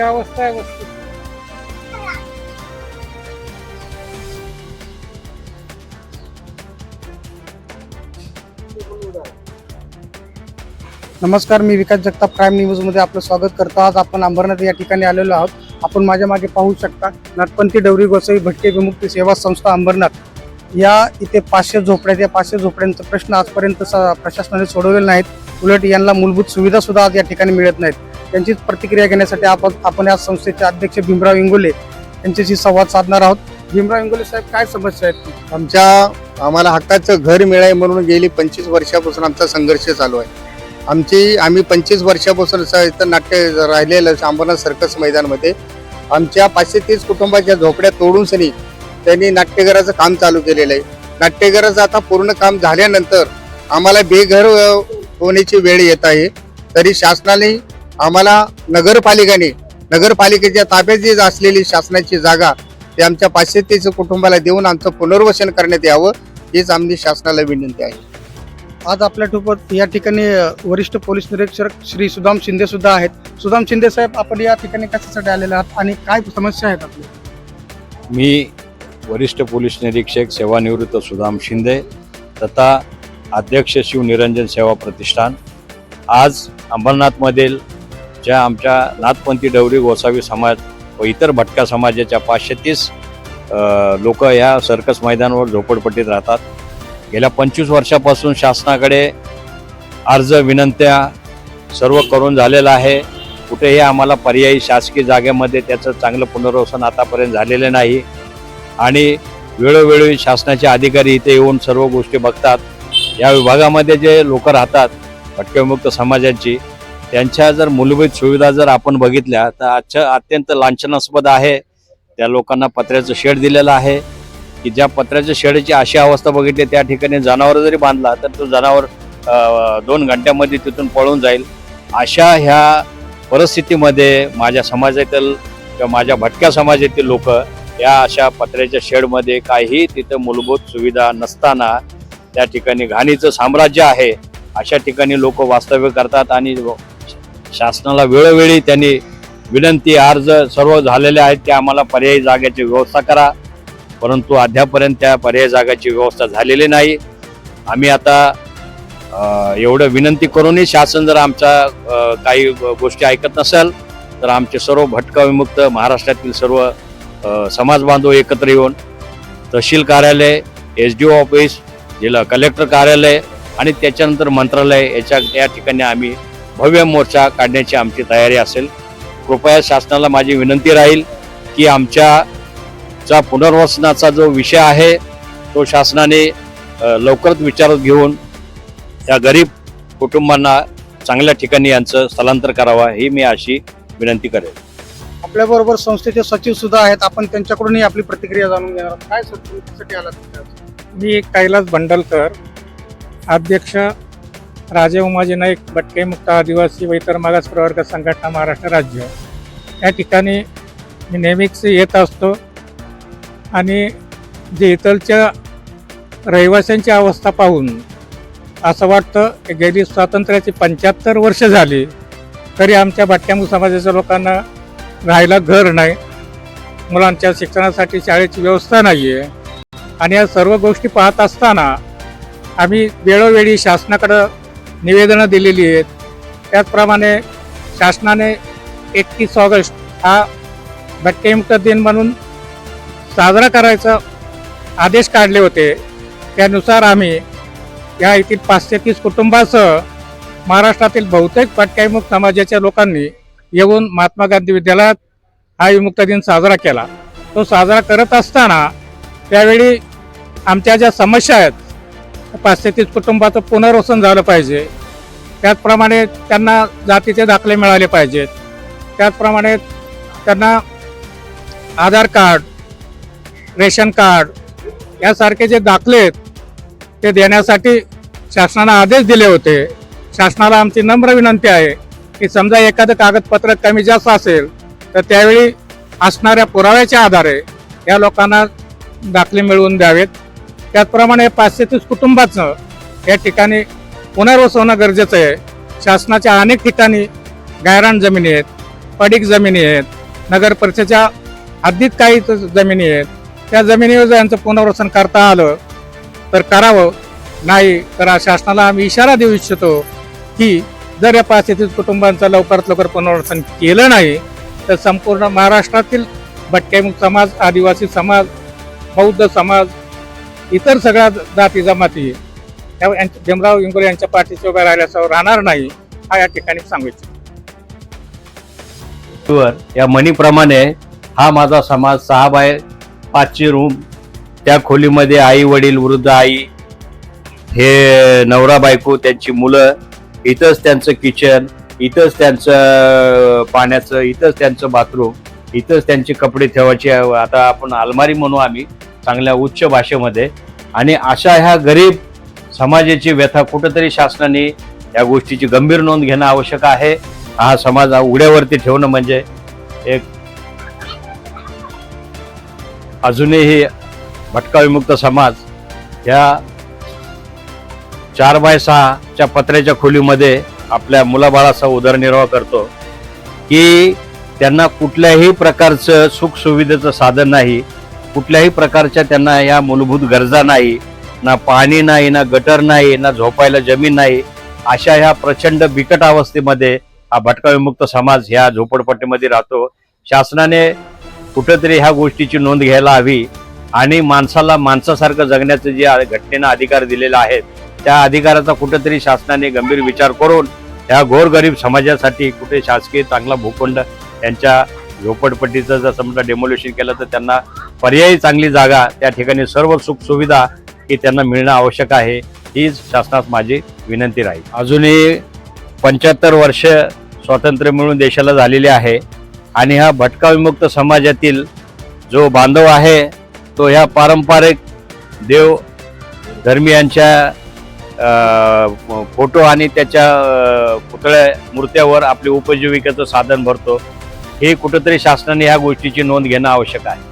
ही अवस्था आहे वस्तू. नमस्कार मी विकास जगताप प्राईम न्यूजमध्ये आपलं स्वागत करतो. आज आपण अंबरनाथ या ठिकाणी आलेलो आहोत. आपण माझ्या मागे पाहू शकता नटपंथी डवरी गोसावी भटके विमुक्ती सेवा संस्था अंबरनाथ. या इथे पाचशे झोपड्यात या पाचशे झोपड्यांचा प्रश्न आजपर्यंत स- प्रशासनाने सोडवलेला नाहीत. उलट यांना मूलभूत सुविधासुद्धा आज या ठिकाणी मिळत नाहीत. त्यांचीच प्रतिक्रिया घेण्यासाठी आपण आपण या संस्थेचे अध्यक्ष भीमराव इंगोले यांच्याशी संवाद साधणार आहोत. भीमराव इंगोले साहेब काय समस्या आहेत? आमच्या आम्हाला हक्काचं घर मिळाय म्हणून गेली पंचवीस वर्षापासून आमचा संघर्ष चालू आहे. आमची आम्ही पंचवीस वर्षापासून इथं नाट्य राहिलेलं अंबरनाथ सर्कस मैदानमध्ये. आमच्या पाचशे तीस कुटुंबाच्या झोपड्या तोडून सनी त्यांनी नाट्यघराचं काम चालू केलेलं आहे. नाट्यघराचं आता पूर्ण काम झाल्यानंतर आम्हाला बेघर होण्याची वेळ येत आहे. तरी शासनाने आम्हाला नगरपालिकाने नगरपालिकेच्या ताब्यात जी असलेली शासनाची जागा ते आमच्या पाचशे तीस कुटुंबाला देऊन आमचं पुनर्वसन करण्यात यावं हीच आमची शासनाला विनंती आहे. आज आपल्यासोबत या ठिकाणी वरिष्ठ पोलीस निरीक्षक श्री सुदाम शिंदे सुद्धा आहेत. सुदाम शिंदे साहेब आपण या ठिकाणी कशासाठी आलेले आहात आणि काय समस्या आहेत आपल्या? मी वरिष्ठ पोलीस निरीक्षक सेवानिवृत्त सुदाम शिंदे तथा अध्यक्ष शिवनिरंजन सेवा प्रतिष्ठान. आज अंबरनाथमधील ज्या आमच्या नाथपंथी डवरी गोसावी समाज व इतर भटका समाजाच्या पाचशे तीस लोक या सर्कस मैदानावर झोपडपट्टीत राहतात. गेल्या पंचवीस वर्षापासून शासनाकडे अर्ज विनंत्या सर्व करून झालेलं आहे. कुठेही आम्हाला पर्यायी शासकीय जागेमध्ये त्याचं चांगलं पुनर्वसन आतापर्यंत झालेलं नाही. आणि वेळोवेळी शासनाचे अधिकारी इथे येऊन सर्व गोष्टी बघतात. या विभागामध्ये जे लोक राहतात भटकेमुक्त समाजाची त्यांच्या जर मूलभूत सुविधा जर आपण बघितल्या तर आजच्या अत्यंत लांछनास्पद आहे. त्या लोकांना पत्र्याचं शेड दिलेलं आहे. की ज्या पत्र्याच्या शेडची अशी अवस्था बघितली त्या ठिकाणी जनावर जरी बांधला तर तो जनावर दोन घंट्यामध्ये तिथून पळून जाईल. अशा ह्या परिस्थितीमध्ये माझ्या समाजातील किंवा माझ्या भटक्या समाजातील लोक या अशा पत्र्याच्या शेडमध्ये काही तिथं मूलभूत सुविधा नसताना त्या ठिकाणी घाणीचं साम्राज्य आहे. अशा ठिकाणी लोक वास्तव्य करतात आणि शासनाला वेळोवेळी त्यांनी विनंती अर्ज सर्व झालेले आहेत ते आम्हाला पर्यायी जागेची व्यवस्था करा. परंतु अद्यापर्यंत त्या पर्यायी जागाची व्यवस्था झालेली नाही. आम्ही आता एवढं विनंती करूनही शासन जर आमच्या काही गोष्टी ऐकत नसेल तर आमचे सर्व भटका विमुक्त महाराष्ट्रातील सर्व समाजबांधव समाज बांधव एकत्र येऊन तहसील कार्यालय एस डी ओ ऑफिस जिल्हा कलेक्टर कार्यालय आणि त्याच्यानंतर मंत्रालय याच्या या ठिकाणी आम्ही भव्य मोर्चा काढण्याची आमची तयारी असेल. कृपया शासनाला माझी विनंती राहील की आमच्या चा पुनर्वसनाचा जो विषय आहे तो शासनाने लवकरच विचारात घेऊन या गरीब कुटुंबांना चांगल्या ठिकाणी यांचं स्थलांतर करावं ही मी अशी विनंती करेन आपल्या बरोबर संस्थेचे सचिव सुद्धा आहेत. आपण त्यांच्याकडूनही आपली प्रतिक्रिया जाणून घेणार काय आज? मी कैलास बंडलकर अध्यक्ष राजे उमाजी नाईक भटके मुक्त आदिवासी व इतर मागास प्रवर्ग संघटना महाराष्ट्र राज्य. या ठिकाणी मी नेहमीच येत असतो आणि जे इथलच्या रहिवाशांची अवस्था पाहून असं वाटतं की गेली स्वातंत्र्याची पंच्याहत्तर वर्ष झाली तरी आमच्या भटक्यामुख समाजाच्या लोकांना राहायला घर नाही. मुलांच्या शिक्षणासाठी शाळेची व्यवस्था नाही आहे आणि या सर्व गोष्टी पाहत असताना आम्ही वेळोवेळी शासनाकडं निवेदनं दिलेली आहेत. त्याचप्रमाणे शासनाने एकतीस ऑगस्ट हा भटकेमुक्त दिन म्हणून साजरा करायचा आदेश काढले होते. त्यानुसार आम्ही या येथील पाचशे तीस कुटुंबासह महाराष्ट्रातील बहुतेक भटकेमुक्त समाजाच्या लोकांनी येऊन महात्मा गांधी विद्यालयात हा विमुक्त दिन साजरा केला. तो साजरा करत असताना त्यावेळी आमच्या ज्या समस्या आहेत पाचशे तीस कुटुंबाचं पुनर्वसन झालं पाहिजे. त्याचप्रमाणे त्यांना जातीचे दाखले मिळाले पाहिजेत. त्याचप्रमाणे त्यांना आधार कार्ड रेशन कार्ड यासारखे जे दाखले आहेत ते देण्यासाठी शासनानं आदेश दिले होते. शासनाला आमची नम्र विनंती आहे की समजा एखादं कागदपत्र कमी जास्त असेल तर त्यावेळी असणाऱ्या पुराव्याच्या आधारे या लोकांना दाखले मिळवून द्यावेत. त्याचप्रमाणे पाचशे तीस कुटुंबाचं या ठिकाणी पुनर्वस होणं गरजेचं आहे. शासनाच्या अनेक ठिकाणी गायरान जमिनी आहेत पडीक जमिनी आहेत नगर परिषदेच्या हद्दीत काही जमिनी आहेत. त्या जमिनीवर जर यांचं पुनर्वसन करता आलं तर करावं. नाही तर शासनाला आम्ही इशारा देऊ इच्छितो की जर या पाच कुटुंबांचं लवकरात लवकर पुनर्वसन केलं नाही तर संपूर्ण महाराष्ट्रातील भटक्यामुख समाज आदिवासी समाज बौद्ध समाज इतर सगळ्या जाती जमाती त्या यांच्या- भीमराव इंगोले यांच्या पाठीशी उभ्या राहिल्यासह राहणार नाही हा या ठिकाणी सांगू इच्छितो या म्हणीप्रमाणे हा माझा समाज सहा बाय पाचशे रूम त्या खोलीमध्ये आई वडील वृद्ध आई हे नवरा बायको त्यांची मुलं इथंच त्यांचं किचन इथंच त्यांचं पाण्याचं इथंच त्यांचं बाथरूम इथंच त्यांचे कपडे ठेवायचे. आता आपण अलमारी म्हणू आम्ही. चांगल्या उच्च भाषेमध्ये. आणि अशा ह्या गरीब समाजाची व्यथा कुठंतरी शासनाने या गोष्टीची गंभीर नोंद घेणं आवश्यक आहे. हा समाज उघड्यावरती ठेवणं म्हणजे एक अजूनही भटका विमुक्त समाज या चार बाय सहाच्या पत्र्याच्या खोलीमध्ये आपल्या मुलाबाळाचा उदरनिर्वाह करतो. की त्यांना कुठल्याही प्रकारचं सुखसुविधेचं साधन नाही. कुठल्याही प्रकारच्या त्यांना या मूलभूत गरजा नाही ना पाणी नाही ना गटर नाही ना झोपायला जमीन नाही अशा ह्या प्रचंड बिकट अवस्थेमध्ये हा भटका विमुक्त समाज ह्या झोपडपट्टीमध्ये राहतो. शासनाने कुठेतरी ह्या गोष्टीची नोंद घ्यायला हवी आणि माणसाला माणसासारखं जगण्याचं जे घटनेनं अधिकार दिलेला आहे त्या अधिकाराचा कुठेतरी शासनाने गंभीर विचार करून ह्या गोरगरीब समाजासाठी कुठे शासकीय चांगला भूखंड यांच्या झोपडपट्टीचं जर समजा डेमोल्युशन केलं तर त्यांना पर्यायी चांगली जागा त्या ठिकाणी सर्व सुख सुविधा ही त्यांना मिळणं आवश्यक आहे. हीच शासनास माझी विनंती राहील. अजूनही पंच्याहत्तर वर्ष स्वातंत्र्य मिळून देशाला झालेले आहे आणि हा भटका विमुक्त समाजातील जो बांधव आहे तो ह्या पारंपरिक देव धर्मियांच्या फोटो आणि त्याच्या पुतळ्या मूर्त्यावर आपली उपजीविकेचं साधन भरतो. हे कुठंतरी शासनाने ह्या गोष्टीची नोंद घेणं आवश्यक आहे.